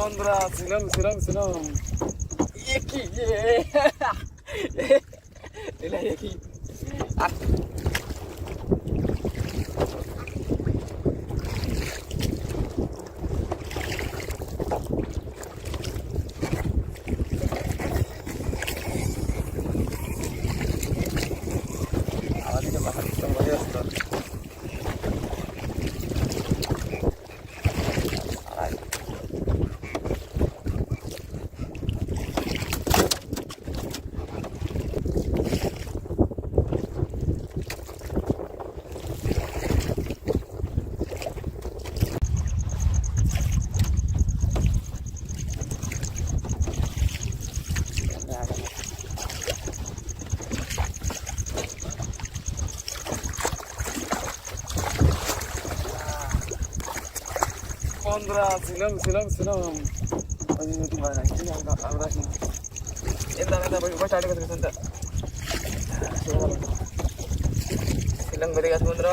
Andra, sinam, sinam, sinam. Yeki, ye. Ela yeki. Ak. Ahora tiene más acción, voy a estar. ಅಂದ್ರ film film film film ಬರೀ ಆತು ಅಂದ್ರ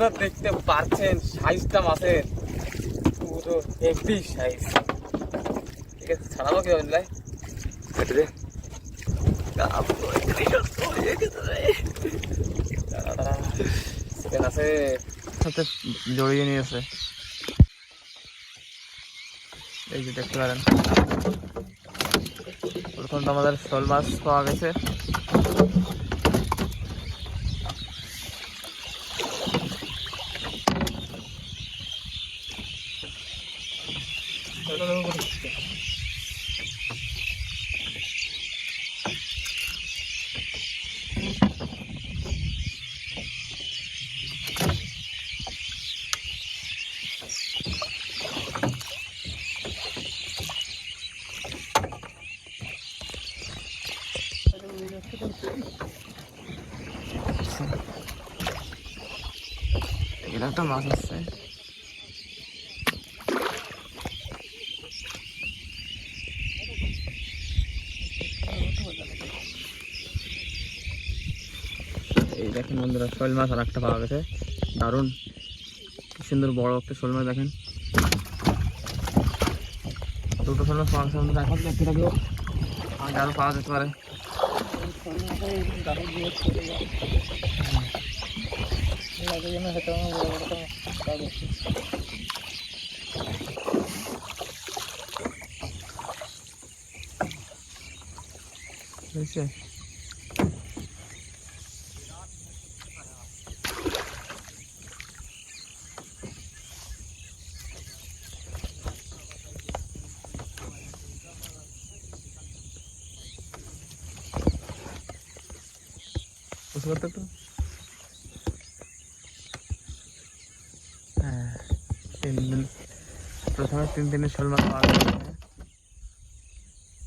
বন্ধুরা দেখতে পারছেন সাইজটা মাছের পুরো হেভি সাইজ ঠিক আছে ছাড়াবো কি কেটে দে। আছে। সাথে জড়িয়ে নিয়েছে এই যে দেখতে পারেন। প্রথম তো আমাদের শোল মাছ পাওয়া গেছে। এখানে একটা মাছ আসছে এই দেখেন বন্ধুরা শোল মাছ আর একটা পাওয়া গেছে। দারুণ। কি সুন্দর বড় একটা শোল মাছ দেখেন। দুটো শোল মাছ পাওয়া গেছে বন্ধুরা, এখন দেখতে পাওয়া যেতে পারে। হয়েছে? উঁচু করতে একটু হ্যাঁ তিন দিন, প্রথমে তিন দিনের শোল মাছ পাওয়া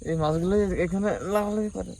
এই মাছগুলো এখানে লাগালাগি করে।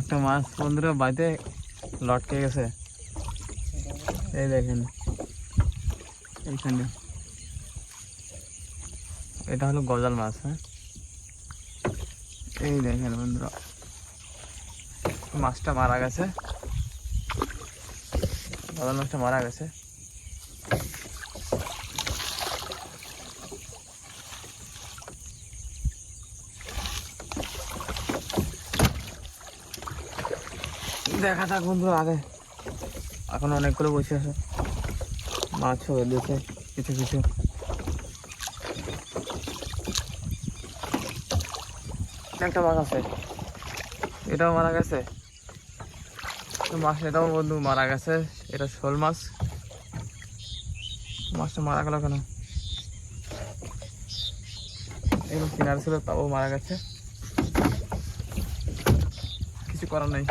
একটা মাছ বন্ধুরা বাড়িতে লটকে গেছে। এই দেখেন। এইখানে। এটা হলো গজাল মাছ হ্যাঁ? এই দেখেন বন্ধুরা। মাছটা মারা গেছে। গজাল মাছটা মারা গেছে। দেখা যাক বন্ধুরা আগে। এখন অনেকগুলো বসে আছে। মাছ মাছও বেঁধেছে কিছু কিছু। একটা মাছ আছে। এটাও মারা গেছে। মাছ এটাও বন্ধু মারা গেছে। এটা শোল মাছ। মাছটা মারা গেল কেন? এগুলো কিনার ছিল, তাও মারা গেছে। কিছু করার নেই।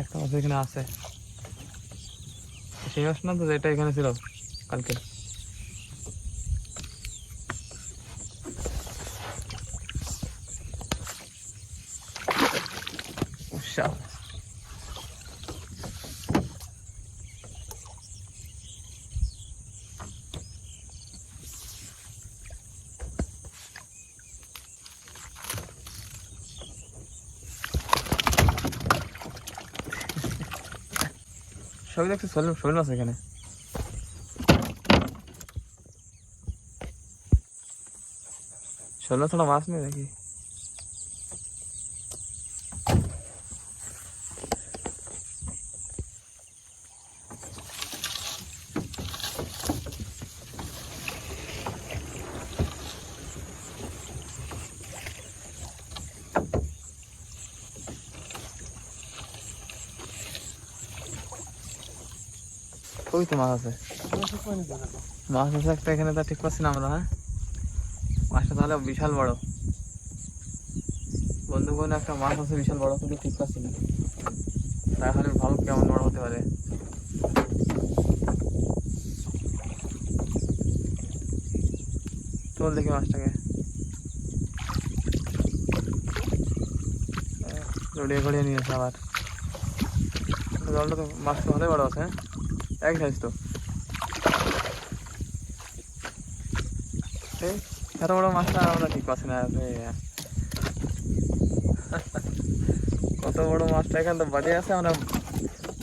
একটা মাছ এখানে আছে। সেই মাছ না তো যেটা এখানে ছিল কালকে। উৎসাহ সবই দেখছি শোল শোল মাছ এখানে। শোল ছাড়া মাছ নেই নাকি? ওই তো মাছ আছে। মাছ আছে একটা, এখানে তা ঠিক পাচ্ছি না আমরা হ্যাঁ? মাছটা তাহলে বিশাল বড়। বন্ধু বোন একটা মাছ আছে বিশাল বড়, কিন্তু ঠিক পাচ্ছি না। তাহলে ভালো কেমন বড় হতে পারে? চল দেখি মাছটাকে। জড়িয়ে গড়িয়ে নিয়েছে আবার। জলটা তো মাছ তো ভালোই বড় আছে হ্যাঁ? এক সাইজ তো। এত বড় মাছটা আমরা ঠিক পাচ্ছি না কত বড় মাছটা এখানে তো বাজে আছে, আমরা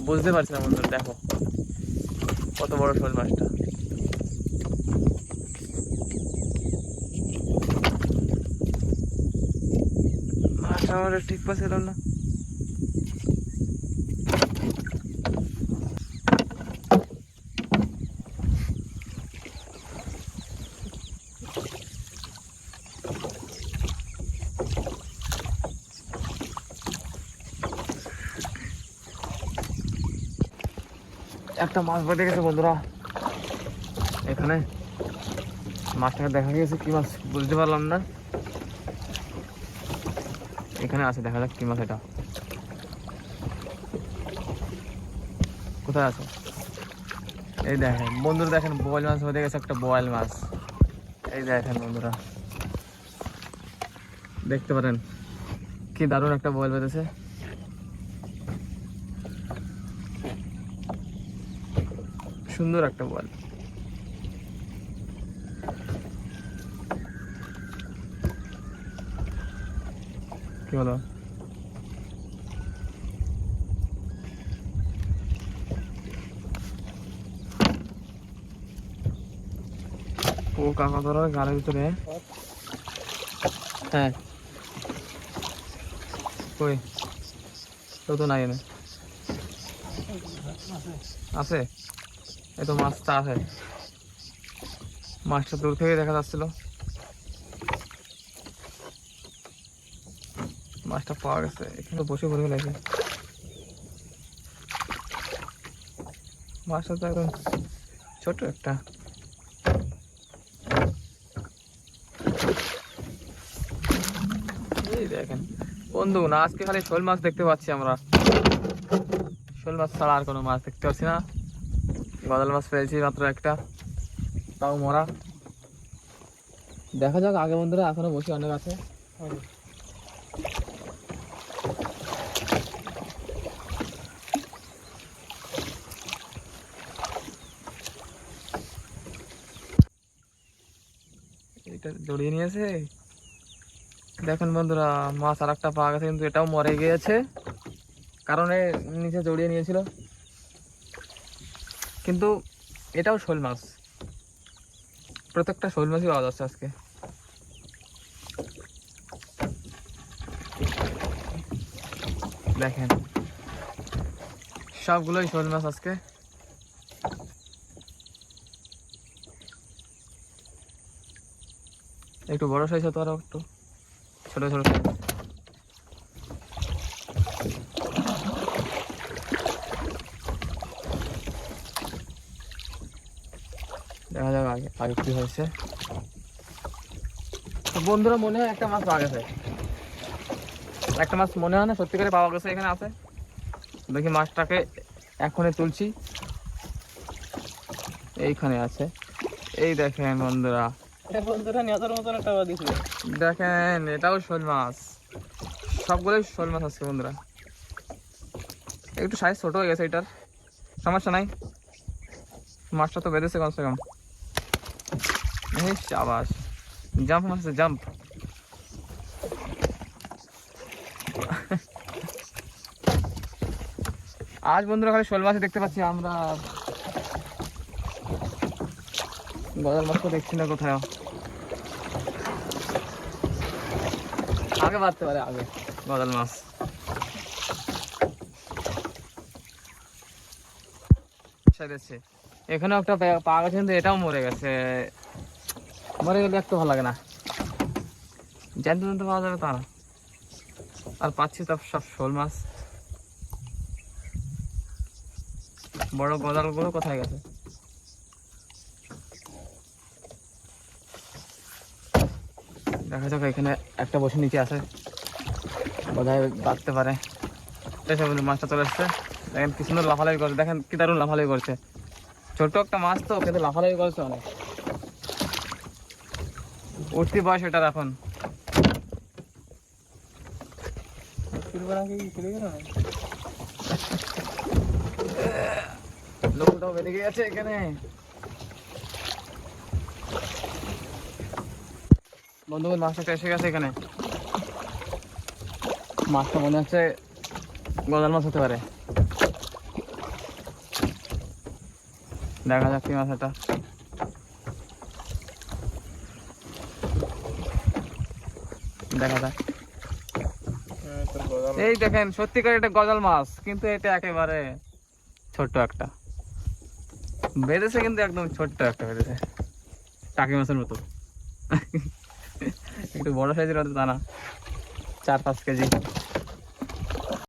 বুঝতে পারছি না বন্ধুরা, দেখো। কত বড় শোল মাছটা। মাছটা আমরা ঠিক পাচ্ছিলাম না একটা মাছ বেঁধে গেছে, বন্ধুরা। এখানে মাছটাকে দেখা গেছে কি মাছ বুঝতে পারলাম না। এখানে আছে, দেখা যাক কি মাছ এটা। কোথায় আছে? এই দেখেন, বন্ধুরা দেখেন, বোয়াল মাছ বেঁধে গেছে, একটা বোয়াল মাছ। এই দেখেন, বন্ধুরা। দেখতে পারেন, কি দারুণ একটা বোয়াল বেঁধেছে। সুন্দর একটা বল। কি বলো? ও কাকা ধরো গালের ভিতরে। হ্যাঁ। কই? কেউ তো নাই এনে। আছে? এই তো মাছটা আছে মাছটা দূর থেকে দেখা যাচ্ছিল। মাছটা পাওয়া গেছে। এখানে বসে পড়ে ফেলেছে মাছটা তো একদম ছোট একটা। দেখেন। বন্ধু, না, আজকে খালি শোল মাছ দেখতে পাচ্ছি আমরা। শোল মাছ ছাড়া আর কোনো মাছ দেখতে পাচ্ছি না। গজাল মাছ পেয়েছি মাত্র একটা। তাও মরা। দেখা যাক, আগে বন্ধুরা এখনও বসে অনেক আছে। এটা জড়িয়ে নিয়েছে। দেখেন বন্ধুরা, মাছ আর একটা পাওয়া গেছে, কিন্তু এটাও মরে গিয়েছে। কারণ নিচে জড়িয়ে নিয়েছিল। কিন্তু এটাও শোল মাছ। প্রত্যেকটা শোল মাছই পাওয়া যাচ্ছে আজকে। দেখেন। সবগুলোই শোল মাছ আজকে। একটু বড় সাইজ হতো আরও একটু ছোট ছোট size। দেখা আগে কি হয়েছে। বন্ধুরা মনে হয় একটা মাছ পাওয়া গেছে। একটা মাছ মনে হয় না সত্যি করে পাওয়া গেছে এখানে আছে। দেখি মাছটাকে এখনই তুলছি। এইখানে আছে। এই দেখেন বন্ধুরা। বন্ধুরা নেতার মতন একটা দিছিল দেখেন এটাও শোল মাছ। সবগুলোই শোল মাছ আছে বন্ধুরা। একটু সাইজ ছোট হয়ে গেছে এটার। সমস্যা নাই। মাছটা তো বেঁধেছে কমসে কম। এই সাবাস জাম্প মারছে জাম্প আজ বন্ধুরা খালি শোল মাছ দেখতে পাচ্ছি আমরা। গজাল মাছ তো দেখছি না কোথাও আগে বাড়তে পারে, আগে। গজাল মাছ। এখানেও একটা পা- গেছে কিন্তু এটাও মরে গেছে। মরে গেলে একটু ভালো লাগে না। জ্যান্ত জ্যান্ত পাওয়া যাবে তা না আর পাচ্ছি তো সব শোল মাছ। বড় গজালগুলো কোথায় গেছে? দেখা যাক এখানে একটা বসে নিচে আছে। বোধহয় বাঁচতে পারে। মাছটা চলে এসছে। দেখেন কি সুন্দর লাফালাফি করছে। দেখেন কি দারুণ লাফালাফি করছে। ছোট একটা মাছ তো, কিন্তু লাফালাফি করছে অনেক। উঠতি বয়স এটার এখন। লোকটাও বেঁধে গিয়েছে এখানে। বন্ধুগণ, মাছটা এসে গেছে এখানে। মাছটা মনে হচ্ছে গজাল মাছ হতে পারে। দেখা যাক কি মাছ এটা। দেখা যায় এই দেখেন সত্যিকার এটা গজাল মাছ কিন্তু এটা একেবারে ছোট্ট একটা। বেড়েছে কিন্তু একদম ছোট্ট একটা বেড়েছে টাকি মাছের মতো। একটু বড় সাইজের হতো তা না চার পাঁচ কেজি।